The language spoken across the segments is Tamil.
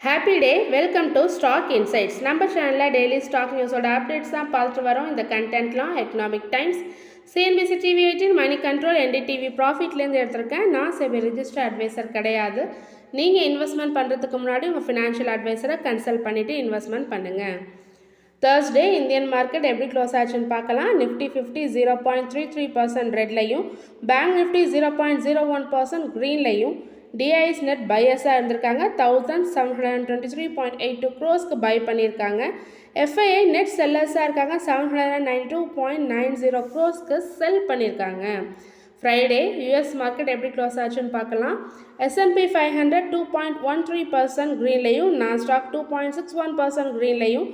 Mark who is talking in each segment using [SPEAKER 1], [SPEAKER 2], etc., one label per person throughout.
[SPEAKER 1] Happy day welcome to stock insights நம்ம சேனலில் டெய்லி ஸ்டாக் நியூஸோட அப்டேட்ஸ் தான் பார்த்துட்டு வரோம். இந்த கண்டென்ட்லாம் Economic Times CNBC TV eighteen Moneycontrol NDTV ப்ராஃபிட்லேருந்து எடுத்திருக்கேன். நான் சேவை ரிஜிஸ்டர் அட்வைசர் கிடையாது. நீங்கள் இன்வெஸ்ட்மெண்ட் பண்ணுறதுக்கு முன்னாடி உங்கள் ஃபினான்ஷியல் அட்வைசரை கன்சல்ட் பண்ணிவிட்டு இன்வெஸ்ட்மெண்ட் பண்ணுங்கள் தேர்ஸ்டே இந்தியன் மார்க்கெட் எப்படி க்ளோஸ் ஆச்சுன்னு பார்க்கலாம். Nifty fifty zero point three three percent ரெட்லையும் bank Nifty zero point zero one percent க்ரீன்லையும் DIIs net பையர்ஸாக இருந்திருக்காங்க. Thousand seven hundred and twenty three point eight two க்ரோஸ்க்கு buy பண்ணியிருக்காங்க எஃப்ஐஐ நெட் செல்லர்ஸாக இருக்காங்க. Seven hundred and ninety two point nine zero க்ரோஸ்க்கு sell பண்ணியிருக்காங்க ஃப்ரைடே யூஎஸ் மார்க்கெட் எப்படி க்ளோஸ் ஆச்சுன்னு பார்க்கலாம். S and P five hundred two point one three percent க்ரீன்லையும் Nasdaq two point six one percent க்ரீன்லையும்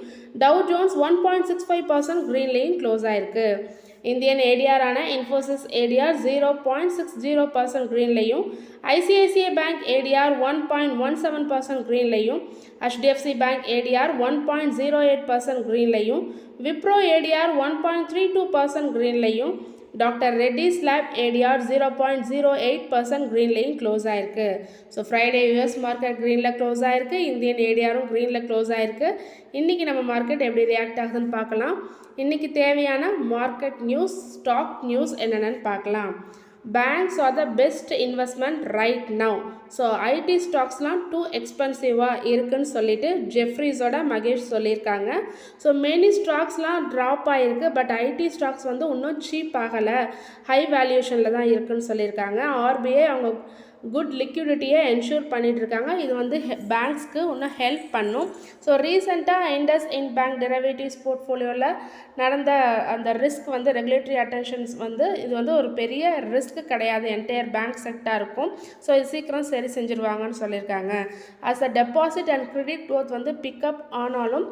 [SPEAKER 1] Dow Jones one point six five percent க்ரீன்லையும் close ஆயிருக்கு. Indian ஏடிஆரான Infosys ADR zero point six zero percent க்ரீன்லையும் ICICI bank ADR one point one seven percent க்ரீன்லையும் HDFC bank ADR one point zero eight percent க்ரீன்லையும் Wipro ADR one point three two percent க்ரீன்லையும் doctor Reddy's lab ADR zero point zero eight percent க்ரீன்லேயும் close ஆயிருக்கு. ஸோ ஃப்ரைடே யூஎஸ் மார்க்கெட் க்ரீனில் க்ளோஸ் ஆயிருக்கு. இந்தியன் ஏடிஆரும் க்ரீனில் க்ளோஸ் ஆயிருக்கு. இன்றைக்கி நம்ம மார்க்கெட் எப்படி ரியாக்ட் ஆகுதுன்னு பார்க்கலாம். இன்றைக்கி தேவையான மார்க்கெட் நியூஸ் ஸ்டாக் நியூஸ் என்னென்னு பார்க்கலாம். Banks are the best investment right now so IT ஸ்டாக்ஸ்லாம் too எக்ஸ்பென்சிவாக இருக்குன்னு சொல்லிட்டு ஜெஃப்ரிஸோட மகேஷ் சொல்லியிருக்காங்க. ஸோ மெனி ஸ்டாக்ஸ்லாம் ட்ராப் ஆகிருக்கு பட் ஐடி ஸ்டாக்ஸ் வந்து இன்னும் சீப் ஆகலை. ஹை வேல்யூஷனில் தான் இருக்குன்னு சொல்லியிருக்காங்க. ஆர்பிஐ அவங்க குட் லிக்யூடிட்டியை என்ஷூர் பண்ணிகிட்ருக்காங்க இது வந்து பேங்க்ஸ்க்கு இன்னும் ஹெல்ப் பண்ணும். ஸோ ரீசெண்டாக இண்டஸ் இன் பேங்க் டெரிவேட்டிவ்ஸ் போர்ட்ஃபோலியோவில் நடந்த அந்த ரிஸ்க் வந்து ரெகுலேட்டரி அட்டென்ஷன்ஸ் வந்து இது வந்து ஒரு பெரிய ரிஸ்க் கிடையாது. என்டையர் பேங்க் செக்டாருக்கும் ஸோ இது சீக்கிரம் சரி செஞ்சுருவாங்கன்னு சொல்லியிருக்காங்க. As a deposit and credit growth வந்து பிக்கப் ஆனாலும்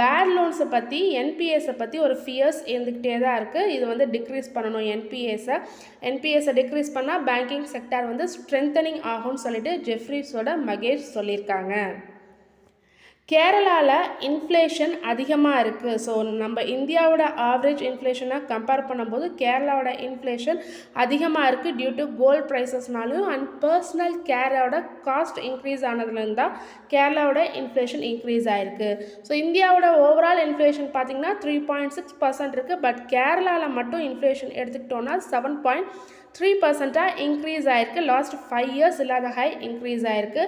[SPEAKER 1] பேட் லோன்ஸை பற்றி என்பிஎஸை பற்றி ஒரு ஃபியர்ஸ் இருந்துக்கிட்டே தான் இருக்குது இது வந்து டிக்ரீஸ் பண்ணணும் என்பிஎஸை என்பிஎஸை டிக்ரீஸ் பண்ணால் பேங்கிங் செக்டார் வந்து ஸ்ட்ரென்த் ஸ்ட்ரென்தனிங் ஆகும்னு சொல்லிட்டு ஜெஃப்ரிஸோட மகேஷ் சொல்லியிருக்காங்க. கேரளாவில் இன்ஃப்ளேஷன் அதிகமாக இருக்குது ஸோ நம்ம இந்தியாவோட ஆவரேஜ் இன்ஃப்ளேஷனை கம்பேர் பண்ணும்போது கேரளாவோட இன்ஃப்ளேஷன் அதிகமாக இருக்குது டியூ டு கோல்ட் ப்ரைஸஸ்னாலும் அண்ட் பர்சனல் கேரோட காஸ்ட் இன்க்ரீஸ் ஆனதுலேருந்து தான் கேரளாவோட இன்ஃப்ளேஷன் இன்க்ரீஸ் ஆகிருக்கு ஸோ இந்தியாவோட ஓவரால் இன்ஃப்ளேஷன் பார்த்திங்கன்னா த்ரீ பாயிண்ட் சிக்ஸ் பர்சன்ட் இருக்குது பட் கேரளாவில் மட்டும் இன்ஃப்ளேஷன் எடுத்துக்கிட்டோன்னா செவன் பாயிண்ட் த்ரீ பர்சண்ட்டாக இன்க்ரீஸ் ஆகிருக்கு லாஸ்ட் ஃபைவ் இயர்ஸ் இல்லாத ஹை இன்க்ரீஸ் ஆகிருக்கு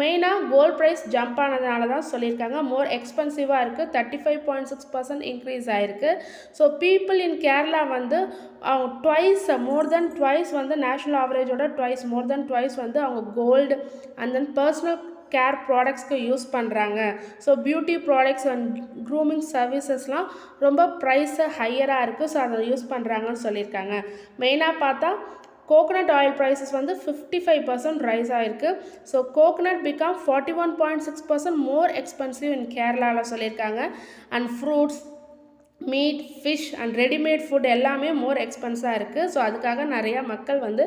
[SPEAKER 1] மெயினாக கோல்ட் ப்ரைஸ் ஜம்ப் ஆனதுனால தான் சொல்லியிருக்காங்க. மோர் எக்ஸ்பென்சிவாக இருக்குது thirty five point six percent increase ஆகிருக்கு ஸோ பீப்புள் இன் கேரளா வந்து அவங்க ட்வைஸ் மோர் தென் ட்வைஸ் வந்து நேஷ்னல் ஆவரேஜோட ட்வைஸ் மோர் தென் ட்வைஸ் வந்து அவங்க gold and then personal care ப்ராடக்ட்ஸ்க்கு use பண்ணுறாங்க so beauty products and grooming சர்வீசஸ்லாம் ரொம்ப ப்ரைஸு ஹையராக இருக்குது ஸோ அதை யூஸ் பண்ணுறாங்கன்னு சொல்லியிருக்காங்க. மெயினாக பார்த்தா கோகனட் ஆயில் ப்ரைஸஸ் வந்து ஃபிஃப்டி ஃபைவ் பர்சன்ட் ரைஸ் ஆகிருக்கு so coconut become forty one point six percent more expensive in கேரளாவில் சொல்லியிருக்காங்க. And fruits meat fish and readymade food எல்லாமே மோர் எக்ஸ்பென்ஸாக இருக்குது ஸோ அதுக்காக நிறையா மக்கள் வந்து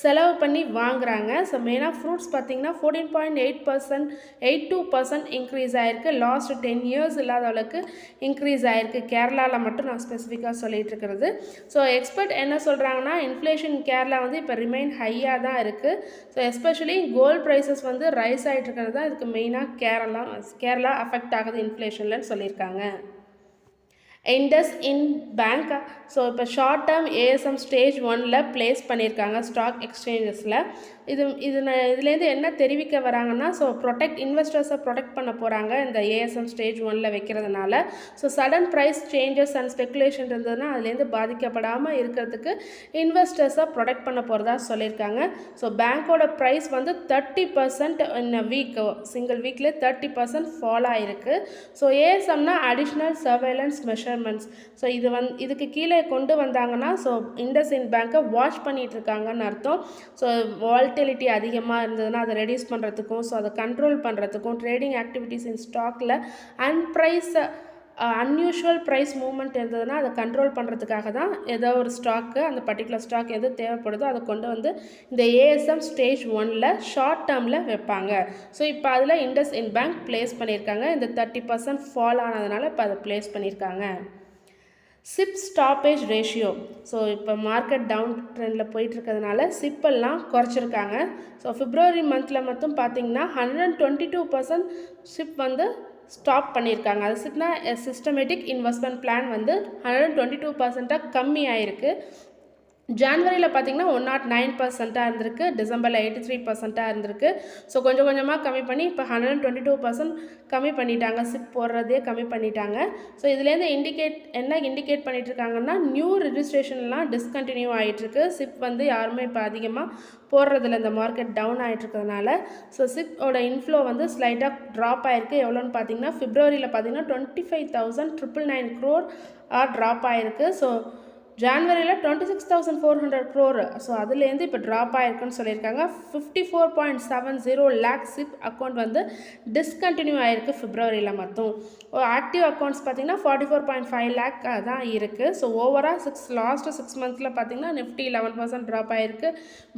[SPEAKER 1] செலவு பண்ணி வாங்குறாங்க. ஸோ மெயினாக ஃப்ரூட்ஸ் பார்த்திங்கன்னா fourteen point eight percent eight two percent increase ஆகிருக்கு லாஸ்ட் டென் இயர்ஸ் இல்லாத அளவுக்கு இன்க்ரீஸ் ஆகிருக்கு கேரளாவில் மட்டும் நான் ஸ்பெசிஃபிக்காக சொல்லிட்டு இருக்கிறது. ஸோ எக்ஸ்பர்ட் என்ன சொல்கிறாங்கன்னா இன்ஃப்ளேஷன் கேரளா வந்து இப்போ ரிமைன் ஹையாக தான் இருக்குது ஸோ எஸ்பெஷலி கோல்ட் ப்ரைஸஸ் வந்து ரைஸ் ஆகிட்டு இருக்கிறது தான் இதுக்கு மெயினாக கேரளா கேரளா அஃபெக்ட் ஆகுது இன்ஃப்ளேஷன்லன்னு சொல்லியிருக்காங்க. இண்டஸ் இன் பேங்க் ஸோ இப்போ ஷார்ட் டேர்ம் ஏஎஸ்எம் ஸ்டேஜ் ஒனில் ப்ளேஸ் பண்ணியிருக்காங்க ஸ்டாக் எக்ஸ்சேஞ்சஸில் இது இது இதுலேருந்து என்ன தெரிவிக்க வராங்கன்னா ஸோ ப்ரொடெக்ட் இன்வெஸ்டர்ஸை ப்ரொடெக்ட் பண்ண போகிறாங்க இந்த ஏஎஸ்எம் ஸ்டேஜ் ஒனில் வைக்கிறதுனால. So sudden price changes and speculation இருந்ததுன்னா அதுலேருந்து பாதிக்கப்படாமல் இருக்கிறதுக்கு இன்வெஸ்டர்ஸை ப்ரொடெக்ட் பண்ண போகிறதா சொல்லியிருக்காங்க. ஸோ பேங்க்கோட ப்ரைஸ் வந்து thirty percent in week single வீக்லேயே thirty percent fall ஆகிருக்கு ஸோ ஏஎஸ்எம்னா அடிஷ்னல் சர்வேலன்ஸ் மெஷர்மெண்ட்ஸ் ஸோ இது வந் இதுக்கு கீழே கொண்டு வந்தாங்கன்னா ஸோ இண்டஸ்இன் பேங்க்கை வாஷ் பண்ணிகிட்ருக்காங்கன்னு அர்த்தம். ஸோ வால்ட் வாலட்டிலிட்டி அதிகமாக இருந்ததுன்னா அதை ரெடியூஸ் பண்ணுறதுக்கும் ஸோ அதை கண்ட்ரோல் பண்ணுறதுக்கும் ட்ரேடிங் ஆக்டிவிட்டீஸ் இன் ஸ்டாக்கில் அன்பிரைஸ் அன்யூஷுவல் ப்ரைஸ் மூவ்மெண்ட் இருந்ததுன்னா அதை கண்ட்ரோல் பண்ணுறதுக்காக தான் ஏதோ ஒரு ஸ்டாக்கு அந்த பர்டிகுலர் ஸ்டாக் எது தேவைப்படுதோ அதை கொண்டு வந்து இந்த ஏஎஸ்எம் ஸ்டேஜ் ஒனில் ஷார்ட் டேர்மில் வைப்பாங்க. ஸோ இப்போ அதில் இண்டஸ் இன் பேங்க் ப்ளேஸ் பண்ணியிருக்காங்க. இந்த தேர்ட்டி பர்சன்ட் ஃபால் ஆனதுனால இப்போ அதை ப்ளேஸ் பண்ணியிருக்காங்க. சிப் ஸ்டாப்பேஜ் ரேஷியோ ஸோ இப்போ மார்க்கெட் டவுன் ட்ரெண்டில் போயிட்டுருக்கிறதுனால சிப்பெல்லாம் குறைச்சிருக்காங்க. ஸோ ஃபிப்ரவரி மந்தில் மட்டும் பார்த்தீங்கன்னா hundred and twenty two percent SIP வந்து ஸ்டாப் பண்ணியிருக்காங்க. அது சிப்னா சிஸ்டமேட்டிக் இன்வெஸ்ட்மெண்ட் பிளான் வந்து ஹண்ட்ரட் அண்ட் டுவெண்ட்டி டூ பர்சண்ட்டாக கம்மி ஆயிருக்கு ஜான்வரியில் பார்த்தீங்கன்னா ஒன் நாட் நைன் பர்சண்ட்டாக இருந்திருக்கு. டிசம்பரில் எயிட்டி த்ரீ பர்சண்ட்டாக இருந்திருக்கு. ஸோ கொஞ்சம் கொஞ்சமாக கம்மி பண்ணி இப்போ hundred and twenty two percent கம்மி பண்ணிட்டாங்க. சிப் போடுறதே கம்மி பண்ணிட்டாங்க. ஸோ இதுலேருந்து இண்டிகேட் என்ன இண்டிகேட் பண்ணிட்டு இருக்காங்கன்னா நியூ ரிஜிஸ்ட்ரேஷன்லாம் டிஸ்கண்டினியூ ஆகிட்டுருக்கு சிப் வந்து யாருமே இப்போ அதிகமாக போடுறதில்ல. இந்த மார்க்கெட் டவுன் ஆகிட்டுருக்கிறதுனால ஸோ சிப்போட இன்ஃப்ளோ வந்து ஸ்லைட்டாக ட்ராப் ஆகிருக்கு எவ்வளோன்னு பார்த்தீங்கன்னா ஃபிப்ரவரியில் பார்த்தீங்கன்னா twenty five thousand triple nine crore drop ஆகிருக்கு so ஜான்வரியில் twenty six thousand four hundred crore so அதுலேருந்து இப்போ ட்ராப் ஆயிருக்குன்னு சொல்லியிருக்காங்க. Fifty four point seven zero lakh SIP account வந்து டிஸ்கண்டினியூ ஆகிருக்கு ஃபிப்ரவரியில் மட்டும். ஆக்டிவ் அக்கௌண்ட்ஸ் பார்த்தீங்கன்னா forty four point five lakh தான் இருக்குது ஸோ ஓவராக சிக்ஸ் லாஸ்ட்டு சிக்ஸ் மந்த்ஸில் பார்த்தீங்கன்னா நிஃப்டி லெவன் பர்சன்ட் ட்ராப் ஆகிருக்கு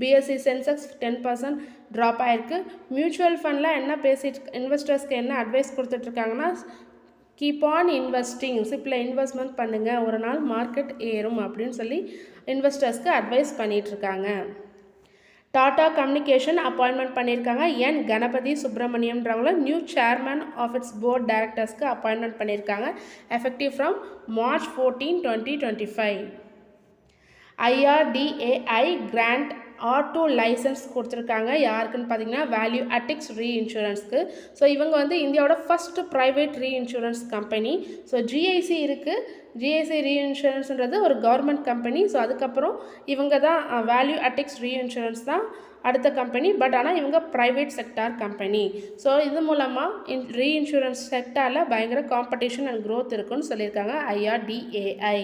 [SPEAKER 1] BSE Sensex ten percent drop ஆகிருக்கு மியூச்சுவல் ஃபண்டில் என்ன பேசிட்டு இன்வெஸ்டர்ஸ்க்கு என்ன அட்வைஸ் கொடுத்துட்ருக்காங்கன்னா கீப் ஆன் இன்வெஸ்டிங் சிப்பில் இன்வெஸ்ட்மெண்ட் பண்ணுங்கள் ஒரு நாள் மார்க்கெட் ஏறும் அப்படின்னு சொல்லி இன்வெஸ்டர்ஸ்க்கு அட்வைஸ் பண்ணிகிட்ருக்காங்க டாடா கம்யூனிகேஷன் அப்பாயின்மெண்ட் பண்ணியிருக்காங்க N Ganapathi சுப்பிரமணியம்ன்றவங்கள new chairman of its board டைரக்டர்ஸ்க்கு appointment பண்ணியிருக்காங்க effective from March fourteen twenty twenty five IRDAI grant auto licence கொடுத்துருக்காங்க. யாருக்குன்னு பார்த்தீங்கன்னா வேல்யூ அட்டிக்ஸ் ரீஇன்சூரன்ஸ்க்கு ஸோ இவங்க வந்து இந்தியாவோட first private reinsurance company so GIC இருக்குது ஜிஐசி ரீஇன்சூரன்ஸ்ன்றது ஒரு கவர்மெண்ட் கம்பெனி ஸோ அதுக்கப்புறம் இவங்க தான் வேல்யூ அட்டிக்ஸ் ரீஇன்சூரன்ஸ் தான் அடுத்த கம்பெனி பட் ஆனால் இவங்க ப்ரைவேட் செக்டார் கம்பெனி ஸோ இது மூலமாக இன் ரீஇன்சூரன்ஸ் செக்டாரில் பயங்கர காம்படிஷன் அண்ட் க்ரோத் இருக்குன்னு சொல்லியிருக்காங்க ஐஆர்டிஏஐ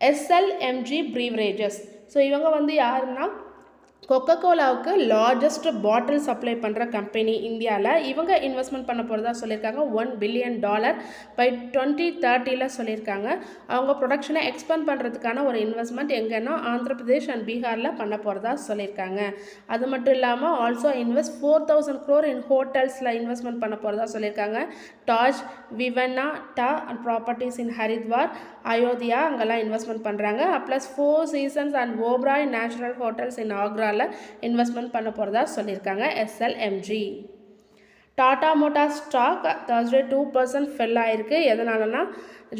[SPEAKER 1] எஸ்எல்எம்ஜி ப்ரீவரேஜஸ் ஸோ இவங்க வந்து யாருன்னா கொக்கோ கோலாவுக்கு லார்ஜஸ்ட் பாட்டில் சப்ளை பண்ணுற கம்பெனி இந்தியாவில் இவங்க இன்வெஸ்ட்மெண்ட் பண்ண போகிறதா சொல்லியிருக்காங்க. One billion dollar by twenty தேர்ட்டியில் சொல்லியிருக்காங்க. அவங்க ப்ரொடக்ஷனை எக்ஸ்பேண்ட் பண்ணுறதுக்கான ஒரு இன்வெஸ்ட்மெண்ட் எங்கன்னா ஆந்திர பிரதேஷ் அண்ட் பீகாரில் பண்ண போகிறதா சொல்லியிருக்காங்க. அது மட்டும் இல்லாமல் also invest four thousand crore in ஹோட்டல்ஸில் investment பண்ண போகிறதா சொல்லியிருக்காங்க. Taj Vivanta and properties in Haridwar Ayodhya அங்கெல்லாம் இன்வெஸ்ட்மெண்ட் பண்ணுறாங்க plus Four Seasons and Oberoi natural hotels in Agra ஆக்ராவில் இன்வெஸ்ட்மெண்ட் பண்ண போகிறதா சொல்லியிருக்காங்க SLMG Tata motor stock Thursday two percent fell ஆகிருக்கு எதனாலனா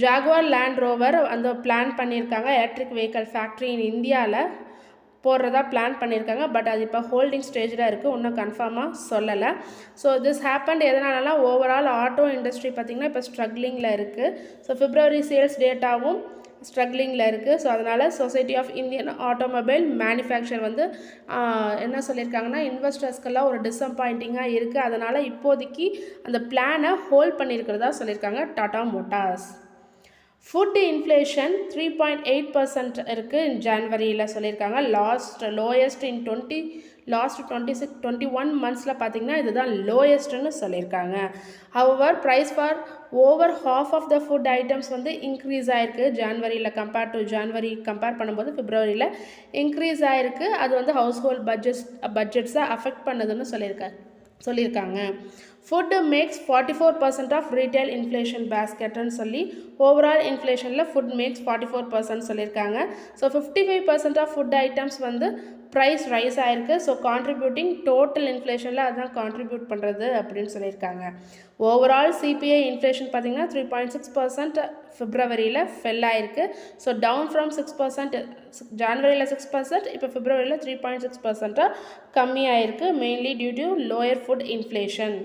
[SPEAKER 1] ஜாகுவார் லேண்ட் ரோவர் அந்த பிளான் பண்ணியிருக்காங்க. எலக்ட்ரிக் வெஹிக்கல் ஃபேக்ட்ரி இன் இந்தியாவில் போடுறதா பிளான் பண்ணியிருக்காங்க. பட் அது இப்போ ஹோல்டிங் ஸ்டேஜில் இருக்குது இன்னும் கன்ஃபார்மாக சொல்லலை. ஸோ திஸ் ஹேப்பன் எதனாலலாம் ஓவரால் ஆட்டோ இண்டஸ்ட்ரி பார்த்திங்கன்னா இப்போ ஸ்ட்ரகிளிங்கில் இருக்குது ஸோ ஃபிப்ரவரி சேல்ஸ் டேட்டாவும் ஸ்ட்ரகிளிங்கில் இருக்குது ஸோ அதனால் society of Indian automobile manufacturer வந்து என்ன சொல்லியிருக்காங்கன்னா இன்வெஸ்டர்ஸ்க்கெல்லாம் ஒரு டிஸப்பாயிண்டிங்காக இருக்குது அதனால் இப்போதைக்கு அந்த பிளானை ஹோல்ட் பண்ணியிருக்கிறதா சொல்லியிருக்காங்க Tata Motors food inflation three point eight percent இருக்குது ஜான்வரியில் சொல்லியிருக்காங்க last lowest in twenty last twenty six twenty one மந்த்ஸில் பார்த்தீங்கன்னா இதுதான் லோயஸ்ட்டுன்னு சொல்லியிருக்காங்க our price for over half of the food items வந்து இன்க்ரீஸ் ஆகிருக்கு ஜான்வரியில் கம்பேர் டு ஜான்வரி கம்பேர் பண்ணும்போது பிப்ரவரியில் இன்க்ரீஸ் ஆகிருக்கு அது வந்து ஹவுஸ் ஹோல்ட் பட்ஜெட்ஸ் பட்ஜெட்ஸை அஃபெக்ட் பண்ணுதுன்னு சொல்லியிருக்காரு சொல்லியிருக்காங்க. Food makes forty four percent of retail inflation பேஸ்கெட்டுன்னு சொல்லி overall இன்ஃப்ளேஷனில் food makes forty four percent சொல்லியிருக்காங்க. So fifty five percent of food items வந்து ப்ரைஸ் ரைஸ் ஆகிருக்கு ஸோ கான்ட்ரிபியூட்டிங் டோட்டல் இன்ஃப்ளேஷனில் அதுதான் கான்ட்ரிபியூட் பண்ணுறது அப்படின்னு சொல்லியிருக்காங்க. ஓவரால் சிபிஐ இன்ஃப்ளேஷன் பார்த்தீங்கன்னா த்ரீ பாயிண்ட் சிக்ஸ் பர்சன்ட் ஃபிப்ரவரியில் ஃபெல் ஆயிருக்கு. So down from six percent ஜான்வரியில் six percent இப்போ ஃபிப்ரவரியில் த்ரீ பாயிண்ட் சிக்ஸ் பர்சன்ட்டாக கம்மியாயிருக்கு. Mainly due to lower food inflation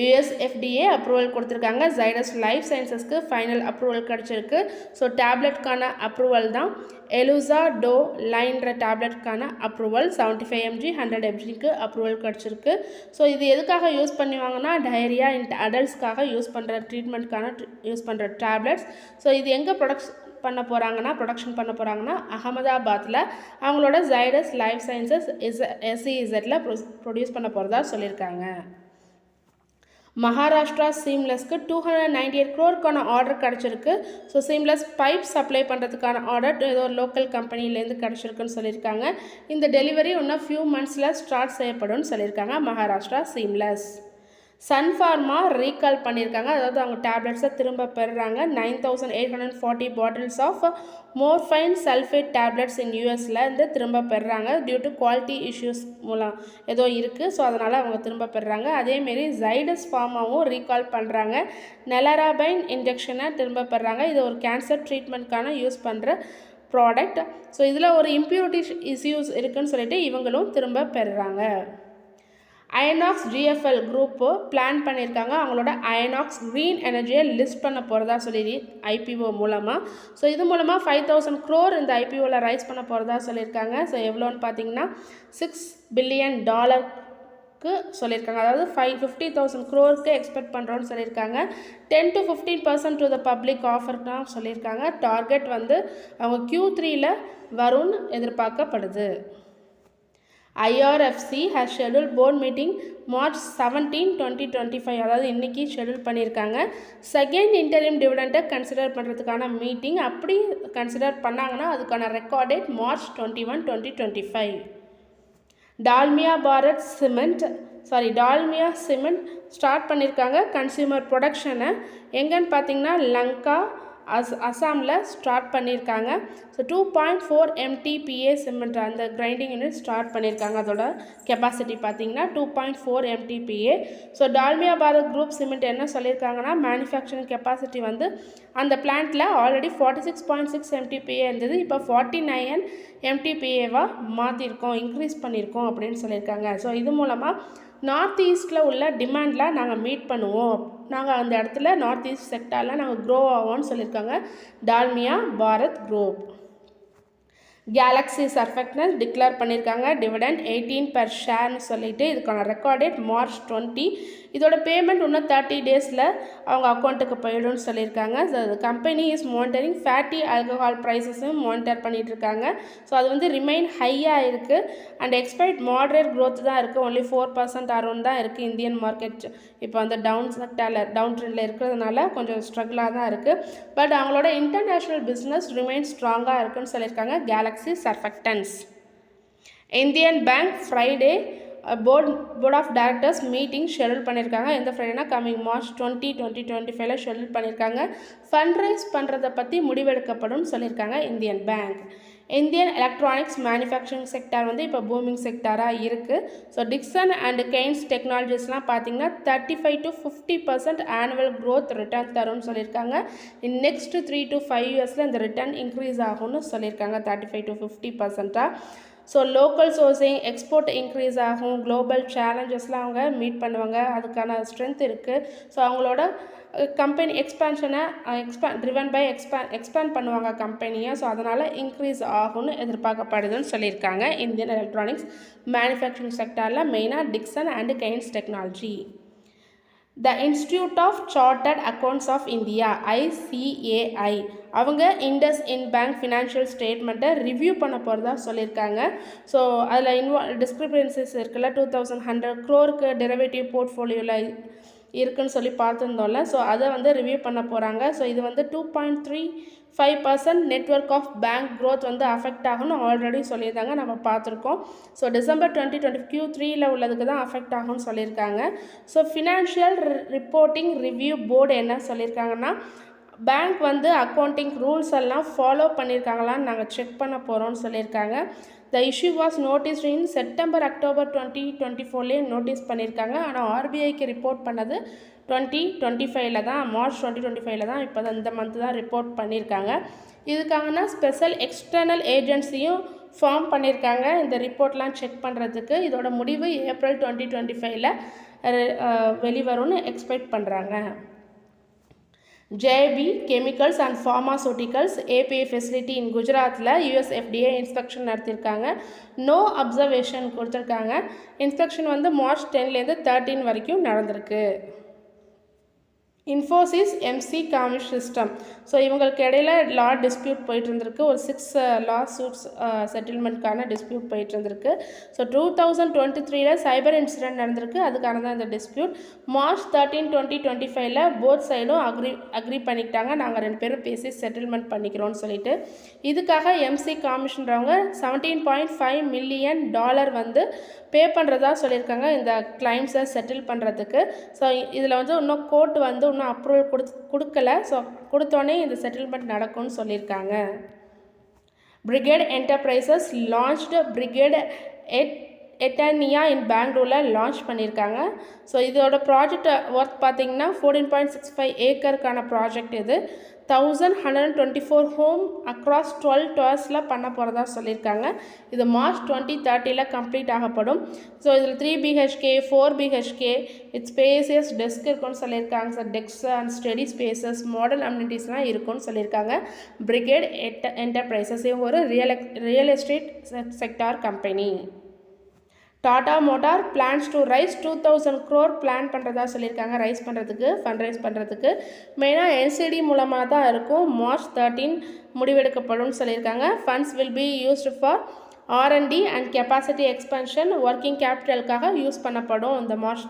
[SPEAKER 1] US FDA approval கொடுத்துருக்காங்க. ஜைடஸ் லைஃப் சயின்சஸ்க்கு ஃபைனல் அப்ரூவல் கிடச்சிருக்கு. ஸோ டேப்லெட்கான அப்ரூவல் தான் எலுசா டோ லைன்ற டேப்லெட்கான approval seventy five MG hundred எம்ஜிக்கு approval கிடச்சிருக்கு. ஸோ இது எதுக்காக யூஸ் பண்ணுவாங்கன்னா டயரியா இன் அடல்ட்ஸ்க்காக யூஸ் பண்ணுற ட்ரீட்மெண்ட்க்கான யூஸ் பண்ணுற டேப்லெட்ஸ் ஸோ இது எங்கே ப்ரொடக்ட்ஸ் பண்ண போகிறாங்கன்னா ப்ரொடக்ஷன் பண்ண போகிறாங்கன்னா அகமதாபாத்தில் அவங்களோட ஜைடஸ் லைஃப் சயின்சஸ் இஸ் எஸ்சிஇசட்டில் ப்ரொடியூஸ் பண்ண போகிறதா சொல்லியிருக்காங்க. மகாராஷ்டிரா சீம்லெஸ்க்கு டூ ஹண்ட்ரட் நைன்டி எயிட் க்ரோருக்கான ஆர்டர் கிடச்சிருக்கு. ஸோ சீம்லெஸ் பைப் சப்ளை பண்ணுறதுக்கான ஆர்டர் ஏதோ ஒரு லோக்கல் கம்பெனிலேருந்து கிடச்சிருக்குன்னு சொல்லியிருக்காங்க. இந்த டெலிவரி இன்னும் ஃபியூ மந்த்ஸில் ஸ்டார்ட் செய்யப்படும்னு சொல்லியிருக்காங்க மகாராஷ்டிரா சீம்லெஸ் சன்ஃபார்மா ரீகால் பண்ணியிருக்காங்க. அதாவது அவங்க டேப்லெட்ஸை திரும்ப பெறுறாங்க. Nine thousand eight hundred forty bottles of morphine sulphate tablets in யூஎஸில் இருந்து திரும்ப பெறுறாங்க. டியூ டு குவாலிட்டி இஷ்யூஸ் மூலம் ஏதோ இருக்குது ஸோ அதனால் அவங்க திரும்ப பெறுறாங்க. அதேமாரி ஜைடஸ் ஃபார்மாவும் ரீகால் பண்ணுறாங்க நெலராபைன் இன்ஜெக்ஷனை திரும்ப பெறுறாங்க. இது ஒரு கேன்சர் ட்ரீட்மெண்ட்கான யூஸ் பண்ணுற ப்ராடக்ட் ஸோ இதில் ஒரு இம்ப்யூரிட்டி இஷ்யூஸ் இருக்குதுன்னு சொல்லிட்டு இவங்களும் திரும்ப பெறுறாங்க. அயனாக்ஸ் ஜிஎஃப்எல் குரூப்பு பிளான் பண்ணியிருக்காங்க அவங்களோட அயனாக்ஸ் க்ரீன் எனர்ஜியை லிஸ்ட் பண்ண போகிறதா சொல்லி ஐபிஓ மூலமாக ஸோ இது மூலமாக ஃபைவ் தௌசண்ட் க்ரோர் இந்த ஐபிஓவில் ரைஸ் பண்ண போகிறதா சொல்லியிருக்காங்க ஸோ எவ்வளோன்னு பார்த்தீங்கன்னா சிக்ஸ் பில்லியன் டாலருக்கு சொல்லியிருக்காங்க அதாவது ஃபைவ் ஃபிஃப்டி தௌசண்ட் க்ரோருக்கு எக்ஸ்பெக்ட் பண்ணுறோன்னு சொல்லியிருக்காங்க ten to fifteen percent to the public ஆஃபர்னா சொல்லியிருக்காங்க டார்கெட் வந்து அவங்க க்யூ த்ரீயில் வரும்னு எதிர்பார்க்கப்படுது. IRFC has schedule board meeting March seventeen twenty twenty five அதாவது இன்றைக்கி ஷெடியூல் பண்ணியிருக்காங்க. செகண்ட் இன்டர்வியூம் டிவிடெண்ட்டை கன்சிடர் பண்ணுறதுக்கான மீட்டிங் அப்படி கன்சிடர் பண்ணாங்கன்னா அதுக்கான record date March twenty one twenty twenty five Dalmia Bharat cement sorry Dalmia cement start பண்ணியிருக்காங்க. கன்சியூமர் ப்ரொடக்ஷனை எங்கன்னு பார்த்தீங்கன்னா லங்கா அஸ் அசாமில் ஸ்டார்ட் பண்ணியிருக்காங்க so two point four MTPA cement அந்த கிரைண்டிங் யூனிட் ஸ்டார்ட் பண்ணியிருக்காங்க அதோட கெப்பாசிட்டி பார்த்தீங்கன்னா two point four MTPA so Dalmia Bharat group cement என்ன சொல்லியிருக்காங்கன்னா மேனுஃபேக்சரிங் கெப்பாசிட்டி வந்து அந்த பிளான்ட்டில் already forty six point six MTPA இருந்தது. இப்போ ஃபார்ட்டி நைன் எம்டிபிஏவாக மாற்றிருக்கோம் இன்க்ரீஸ் பண்ணியிருக்கோம் அப்படின்னு சொல்லியிருக்காங்க ஸோ இது மூலமாக நார்த் ஈஸ்ட்டில் உள்ள டிமாண்ட்லாம் நாங்கள் மீட் பண்ணுவோம். நாங்கள் அந்த இடத்துல நார்த் ஈஸ்ட் செக்டாரில் நாங்கள் க்ரோ ஆவோம்னு சொல்லியிருக்காங்க. Dalmia Bharat group Galaxy surfactants declare பண்ணியிருக்காங்க டிவிடெண்ட் எயிட்டீன் பெர் ஷேர்னு சொல்லிட்டு இதுக்கான ரெக்கார்டேட் மார்ச் டுவெண்ட்டி இதோட பேமெண்ட் இன்னும் தேர்ட்டி டேஸில் அவங்க அக்கௌண்ட்டுக்கு போயிடும்னு சொல்லியிருக்காங்க. So company is monitoring fatty alcohol ப்ரைஸஸும் monitor பண்ணிகிட்டு இருக்காங்க ஸோ அது வந்து ரிமைன் ஹையாக இருக்குது அண்ட் எக்ஸ்பெக்ட் மாடரேட் க்ரோத் தான் இருக்குது ஒன்லி ஃபோர் பர்சன்ட் அரௌண்ட் தான் இருக்குது இந்தியன் மார்க்கெட் இப்போ அந்த டவுன் செக்டரில் டவுன் ட்ரெண்டில் இருக்கிறதுனால கொஞ்சம் ஸ்ட்ரகிளாக தான் இருக்குது பட் அவங்களோட இன்டர்நேஷ்னல் பிஸ்னஸ் ரிமைன் ஸ்ட்ராங்காக இருக்குன்னு சொல்லியிருக்காங்க. Galaxy surfactants Indian bank Friday board board of directors meeting schedule பண்ணியிருக்காங்க எந்த ஃப்ரைடேனா coming March twenty twenty twenty ஃபைவ்ல ஷெடியூல் பண்ணியிருக்காங்க ஃபண்ட் ரைஸ் பண்ணுறதை பற்றி முடிவெடுக்கப்படும் சொல்லியிருக்காங்க Indian bank Indian electronics manufacturing sector வந்து இப்போ பூமிங் செக்டாராக இருக்குது ஸோ டிக்சன் அண்ட் கெய்ன்ஸ் டெக்னாலஜிஸ்லாம் பார்த்தீங்கன்னா thirty five to fifty percent annual growth return தரும்னு சொல்லியிருக்காங்க in next three to five இயர்ஸில் இந்த ரிட்டர்ன் இன்க்ரீஸ் ஆகும்னு சொல்லியிருக்காங்க thirty five to fifty பர்சன்ட்டாக so local sourcing export increase ஆகும் குளோபல் சேலஞ்சஸ்லாம் அவங்க மீட் பண்ணுவாங்க. அதுக்கான ஸ்ட்ரென்த் இருக்குது ஸோ அவங்களோட company எக்ஸ்பேன்ஷனை expand driven by expand expand பண்ணுவாங்க கம்பெனியை ஸோ அதனால் இன்க்ரீஸ் ஆகும்னு எதிர்பார்க்கப்படுதுன்னு சொல்லியிருக்காங்க. இந்தியன் எலக்ட்ரானிக்ஸ் மேனுஃபேக்சரிங் செக்டாரில் மெயினாக Dixon and Kaynes technology the institute of chartered accountants of India ICAI அவங்க இண்டஸ் இன் பேங்க் ஃபினான்ஷியல் ஸ்டேட்மெண்ட்டை ரிவ்யூ பண்ண போகிறதா சொல்லியிருக்காங்க. ஸோ அதில் இன்வா டிஸ்கிரிபன்சிஸ் இருக்குல்ல டூ தௌசண்ட் ஹண்ட்ரட் க்ரோருக்கு டெரிவேட்டிவ் போர்ட்ஃபோலியோவில் இருக்குன்னு சொல்லி பார்த்துருந்தோம்ல. ஸோ அதை வந்து ரிவ்யூ பண்ண போகிறாங்க ஸோ இது வந்து two point three five percent net worth of bank growth வந்து அஃபெக்ட் ஆகும்னு ஆல்ரெடி சொல்லியிருந்தாங்க. நம்ம பார்த்துருக்கோம். So December twenty twenty Q த்ரீயில் உள்ளதுக்கு தான் அஃபெக்ட் ஆகும்னு சொல்லியிருக்காங்க. So financial reporting review board என்ன சொல்லியிருக்காங்கன்னா பேங்க் வந்து அக்கௌண்டிங் ரூல்ஸ் எல்லாம் ஃபாலோ பண்ணியிருக்காங்களான்னு நாங்கள் செக் பண்ண போகிறோம்னு சொல்லியிருக்காங்க. The issue was notice in September October twenty twenty ஃபோர்லேயே notice பண்ணியிருக்காங்க ஆனால் ஆர்பிஐக்கு ரிப்போர்ட் பண்ணது டுவெண்ட்டி டுவெண்ட்டி ஃபைவ்ல தான். மார்ச் டுவெண்ட்டி டுவெண்ட்டி ஃபைவ்ல தான். இப்போ தான் இந்த மந்த் தான் ரிப்போர்ட் பண்ணியிருக்காங்க. இதுக்காகனா ஸ்பெஷல் எக்ஸ்டர்னல் ஏஜென்சியும் ஃபார்ம் பண்ணியிருக்காங்க. இந்த ரிப்போர்ட்லாம் செக் பண்ணுறதுக்கு இதோட முடிவு ஏப்ரல் டுவெண்ட்டி டுவெண்ட்டி ஃபைவ்ல வெளிவரும்னு எக்ஸ்பெக்ட் பண்ணுறாங்க JB chemicals and pharmaceuticals API facility in குஜராத்தில் யூஎஸ்எஃப்டிஏ இன்ஸ்பெக்ஷன் நடத்தியிருக்காங்க நோ அப்சர்வேஷன் கொடுத்துருக்காங்க. இன்ஸ்பெக்ஷன் வந்து மார்ச் டென்லேருந்து தேர்ட்டீன் வரைக்கும் நடந்திருக்கு. Infosys McCamish system so இவங்களுக்கு இடையில லா டிஸ்பியூட் போயிட்டு இருந்திருக்கு ஒரு சிக்ஸ் லா சூட்ஸ் செட்டில்மெண்ட்கான டிஸ்பியூட் போயிட்டு இருந்திருக்கு ஸோ டூ தௌசண்ட் டுவெண்ட்டி த்ரீல சைபர் இன்சிடென்ட் நடந்திருக்கு. அதுக்கான தான் இந்த dispute March thirteen twenty twenty ஃபைவ்ல போத் சைடும் அக்ரி அக்ரி பண்ணிக்கிட்டாங்க. நாங்கள் ரெண்டு பேரும் பேசி செட்டில்மெண்ட் பண்ணிக்கிறோம்னு சொல்லிட்டு. இதுக்காக எம்சி காமிஷன்றவங்க seventeen point five million dollar வந்து பே பண்ணுறதா சொல்லியிருக்காங்க. இந்த கிளைம்ஸை செட்டில் பண்ணுறதுக்கு ஸோ இதில் வந்து இன்னும் கோர்ட் வந்து இன்னும் அப்ரூவல் கொடு கொடுக்கல. ஸோ கொடுத்தோன்னே இந்த செட்டில்மெண்ட் நடக்கும்னு சொல்லியிருக்காங்க. பிரிகேட் என்டர்பிரைசஸ் லான்ச்டு பிரிகேட் எட் எட்டானியா இன் பெங்களூரில் லான்ச் பண்ணியிருக்காங்க. ஸோ இதோட ப்ராஜெக்ட் ஒர்க் பார்த்தீங்கன்னா ஃபோர்டீன் பாயிண்ட் சிக்ஸ் ஃபைவ் ஏக்கருக்கான ப்ராஜெக்ட் இது. Thousand hundred twenty four home across twelve டோர்ஸில் பண்ண போகிறதா சொல்லியிருக்காங்க. இது மார்ச் டுவெண்ட்டி தேர்ட்டியில் கம்ப்ளீட் ஆகப்படும். ஸோ இதில் three BHK four BHK it's spaces desk இருக்குன்னு சொல்லியிருக்காங்க. Sir desk and study spaces model அம்யூனிட்டிஸ்லாம் இருக்குன்னு சொல்லியிருக்காங்க. பிரிகேட் எட்ட என்டர்பிரைசஸ் இவங்க ஒரு real real estate sector company Tata motor plans to raise two thousand crore plan பண்ணுறதா சொல்லியிருக்காங்க. ரைஸ் பண்ணுறதுக்கு ஃபண்ட் ரைஸ் பண்ணுறதுக்கு மெயினாக என்சிடி மூலமாக தான் இருக்கும். மார்ச் தேர்ட்டீன் முடிவெடுக்கப்படும் சொல்லியிருக்காங்க. Funds will be used for R and D and capacity expansion working கேபிட்டலுக்காக use பண்ணப்படும் இந்த மார்ச்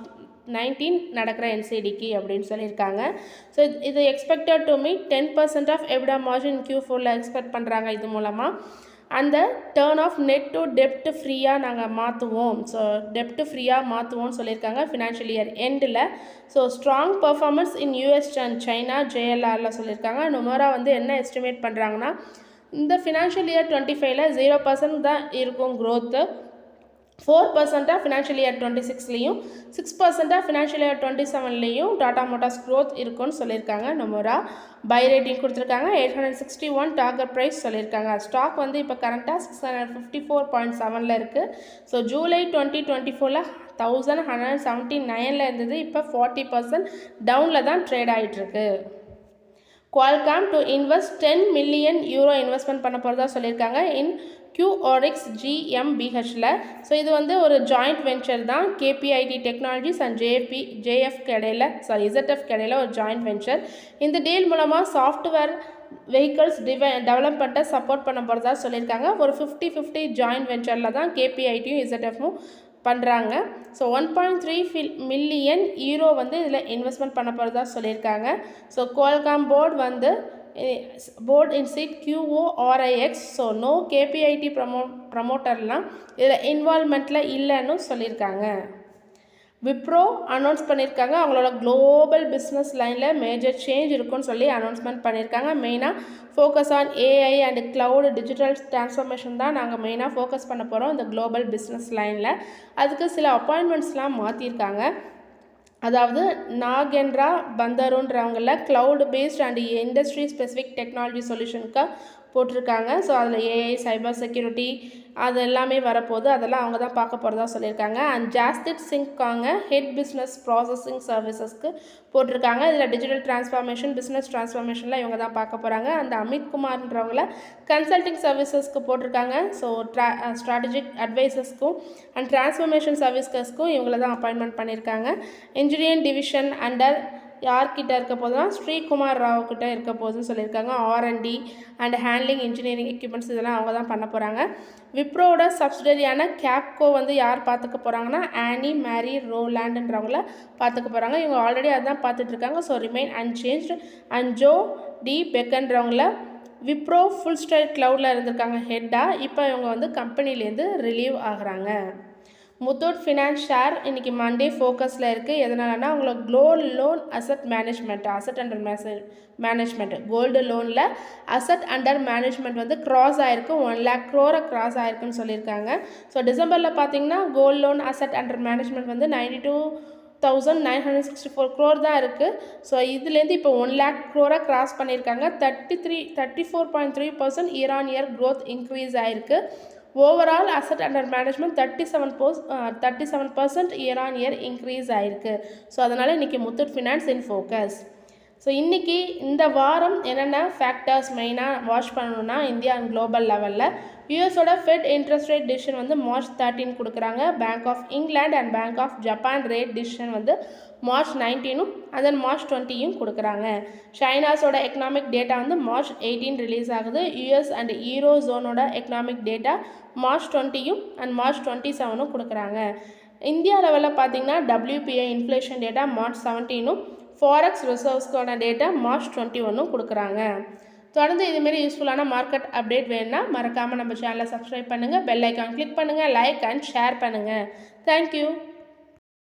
[SPEAKER 1] நைன்டீன் நடக்கிற என்சிடிக்கு அப்படின்னு சொல்லியிருக்காங்க. ஸோ இது expected to meet ten percent of EBITDA margin Q ஃபோரில் எக்ஸ்பெக்ட் பண்ணுறாங்க இது மூலமாக அந்த டேர்ன் ஆஃப் நெட் டு டெப்ட் ஃப்ரீயாக நாங்கள் மாற்றுவோம் ஸோ டெப்ட் ஃப்ரீயாக மாற்றுவோம்னு சொல்லியிருக்காங்க. ஃபினான்ஷியல் இயர் எண்டில் so strong performance in US and China ஜேஎல்ஆரில் சொல்லியிருக்காங்க. நுமரா வந்து என்ன எஸ்டிமேட் பண்ணுறாங்கன்னா இந்த ஃபினான்ஷியல் இயர் டுவெண்ட்டி ஃபைவ்ல ஜீரோ பர்சன்ட் தான் இருக்கும் க்ரோத்து ஃபோர் பர்சண்ட்டாக ஃபினான்ஷியல் இயர் டுவெண்ட்டி சிக்ஸ்லேயும் சிக்ஸ் பர்சண்ட்டாக financial year twenty செவன்லேயும் Tata motors growth இருக்குன்னு சொல்லியிருக்காங்க. நம்மரா பை ரேட்டிங் கொடுத்துருக்காங்க. Eight hundred sixty one target price சொல்லியிருக்காங்க. ஸ்டாக் வந்து இப்போ கரண்ட்டாக six hundred fifty four point செவனில் இருக்குது ஸோ ஜூலை டுவெண்ட்டி டுவெண்ட்டி ஃபோரில் தௌசண்ட் ஹண்ட்ரட் செவன்ட்டி நைனில் இருந்தது. இப்போ ஃபார்ட்டி பர்சன்ட் டவுனில் தான் ட்ரேட் ஆகிட்டுருக்கு Qualcomm to invest ten million euro investment பண்ண போகிறதா சொல்லியிருக்காங்க. இன் QRX ஜிஎம்பிஹெச்சில் ஸோ இது வந்து ஒரு ஜாயிண்ட் வெஞ்சர் தான். KPIT technologies and JB JF இடையில சாரி இசட்எஃப் இடையில ஒரு ஜாயிண்ட் வெஞ்சர் இந்த டீல் மூலமாக சாஃப்ட்வேர் வெஹிக்கல்ஸ் டிவ டெவலப்மெண்ட்டை சப்போர்ட் பண்ண போகிறதா சொல்லியிருக்காங்க. ஒரு ஃபிஃப்டி ஃபிஃப்டி ஜாயிண்ட் வெஞ்சரில் தான் கேபிஐடியும் இசட்எஃப்பும் பண்ணுறாங்க ஸோ ஒன் பாயிண்ட் த்ரீ ஃபில் மில்லியன் ஈரோ வந்து இதில் இன்வெஸ்ட்மெண்ட் பண்ண போகிறதா சொல்லியிருக்காங்க. ஸோ கோல்காம் போர்டு வந்து board in QORIX QORIX so no KPIT promo ப்ரமோட்டர்லாம் இதில் இன்வால்மெண்ட்டில் இல்லைன்னு சொல்லியிருக்காங்க. விப்ரோ அனௌன்ஸ் பண்ணியிருக்காங்க. அவங்களோட குளோபல் பிஸ்னஸ் லைனில் மேஜர் சேஞ்ச் இருக்குன்னு சொல்லி அனௌன்ஸ்மெண்ட் பண்ணியிருக்காங்க. மெயினாக focus on AI and cloud digital transformation தான் நாங்கள் மெயினாக ஃபோக்கஸ் பண்ண போகிறோம் இந்த குளோபல் பிஸ்னஸ் லைனில் அதுக்கு சில அப்பாயின்மெண்ட்ஸ்லாம் மாற்றிருக்காங்க அதாவது Nagendra பந்தருன்றவங்கள cloud based and industry specific technology சொல்யூஷனுக்கு போட்டிருக்காங்க. ஸோ அதில் ஏஐ சைபர் செக்யூரிட்டி அது எல்லாமே வரப்போகுது. அதெல்லாம் அவங்க தான் பார்க்க போகிறதா சொல்லியிருக்காங்க. அண்ட் ஜாஸ்திட் சிங்காங்க ஹெட் பிஸ்னஸ் ப்ராசஸிங் சர்வீசஸ்க்கு போட்டிருக்காங்க. இதில் டிஜிட்டல் ட்ரான்ஸ்ஃபார்மேஷன் பிஸ்னஸ் டிரான்ஸ்ஃபார்மேஷனில் இவங்க தான் பார்க்க போகிறாங்க அந்த அமித் குமார்ன்றவங்கள கன்சல்டிங் சர்வீசஸ்க்கு போட்டிருக்காங்க. ஸோ ட்ரா ஸ்ட்ராட்டஜிக் அட்வைசஸ்க்கும் அண்ட் டிரான்ஸ்ஃபர்மேஷன் சர்வீசஸ்க்கும் இவங்கள தான் அப்பாயின்மெண்ட் பண்ணியிருக்காங்க. இன்ஜினியரிங் டிவிஷன் அண்டர் யார்கிட்ட இருக்க போதுனா ஸ்ரீகுமார் ராவ் கிட்ட இருக்க போதுன்னு சொல்லியிருக்காங்க. R and D and handling engineering equipments இதெல்லாம் அவங்க தான் பண்ண போகிறாங்க விப்ரோவோட சப்சிடரியான கேப்கோ வந்து யார் பார்த்துக்க போகிறாங்கன்னா ஆனி மேரி ரோலாண்டுன்றவங்கள பார்த்துக்க போகிறாங்க இவங்க ஆல்ரெடி அதான் பார்த்துட்ருக்காங்க so remain unchanged and Jo D பெக்கன்றவங்கள விப்ரோ ஃபுல் ஸ்டைல் க்ளவுடில் இருந்திருக்காங்க ஹெட்டாக இப்போ இவங்க வந்து கம்பெனிலேருந்து ரிலீவ் ஆகுறாங்க. முத்தூட் ஃபினான்ஸ் ஷேர் இன்றைக்கி மண்டே ஃபோக்கஸில் இருக்குது எதனாலனா உங்களுக்கு gold loan asset management asset under message management gold லோனில் asset under management வந்து க்ராஸ் ஆகிருக்கு ஒன் லேக் க்ரோரை க்ராஸ் ஆகிருக்குன்னு சொல்லியிருக்காங்க. ஸோ டிசம்பரில் பார்த்தீங்கன்னா gold loan asset under management வந்து ninety two thousand nine hundred sixty four crore தான் இருக்குது ஸோ இதுலேருந்து இப்போ ஒன் லேக் க்ரோராக க்ராஸ் பண்ணியிருக்காங்க. Thirty three thirty four point three percent year on year growth increase ஆகிருக்கு overall asset under management thirty seven Bose thirty seven percent year on year increase ஆகிருக்கு ஸோ அதனால் இன்றைக்கி Muthoot finance in focus so இன்றைக்கி இந்த வாரம் என்னென்ன ஃபேக்டர்ஸ் மெயினாக வாட்ச் பண்ணணும்னா இந்தியா அண்ட் குளோபல் லெவலில் யூஎஸோட ஃபெட் இன்ட்ரெஸ்ட் ரேட் டிசிஷன் வந்து மார்ச் தேர்ட்டின் கொடுக்குறாங்க. Bank of England and bank of Japan rate decision வந்து மார்ச் நைன்டீனும் அண்ட் தென் மார்ச் டுவெண்ட்டியும் கொடுக்குறாங்க. சைனாஸோட எக்கனாமிக் டேட்டா வந்து மார்ச் எயிட்டீன் ரிலீஸ் ஆகுது. யூஎஸ் அண்ட் ஈரோ ஜோனோட எக்கனாமிக் டேட்டா மார்ச் டுவெண்ட்டியும் அண்ட் மார்ச் டுவெண்ட்டி செவனும் கொடுக்குறாங்க. இந்தியா லெவலில் பார்த்தீங்கன்னா டபிள்யூபிஐ இன்ஃப்ளேஷன் டேட்டா மார்ச் செவன்டீனும் ஃபாரெக்ஸ் ரிசர்வ்ஸ்க்கான டேட்டா மார்ச் டுவெண்ட்டி ஒன்றும் கொடுக்குறாங்க. தொடர்ந்து இதுமாரி யூஸ்ஃபுல்லான மார்க்கெட் அப்டேட் வேணும்னா மறக்காமல் நம்ம சேனலை சப்ஸ்கிரைப் பண்ணுங்கள் பெல் ஐக்கான் கிளிக் பண்ணுங்கள் லைக் அண்ட் ஷேர் பண்ணுங்கள் தேங்க்யூ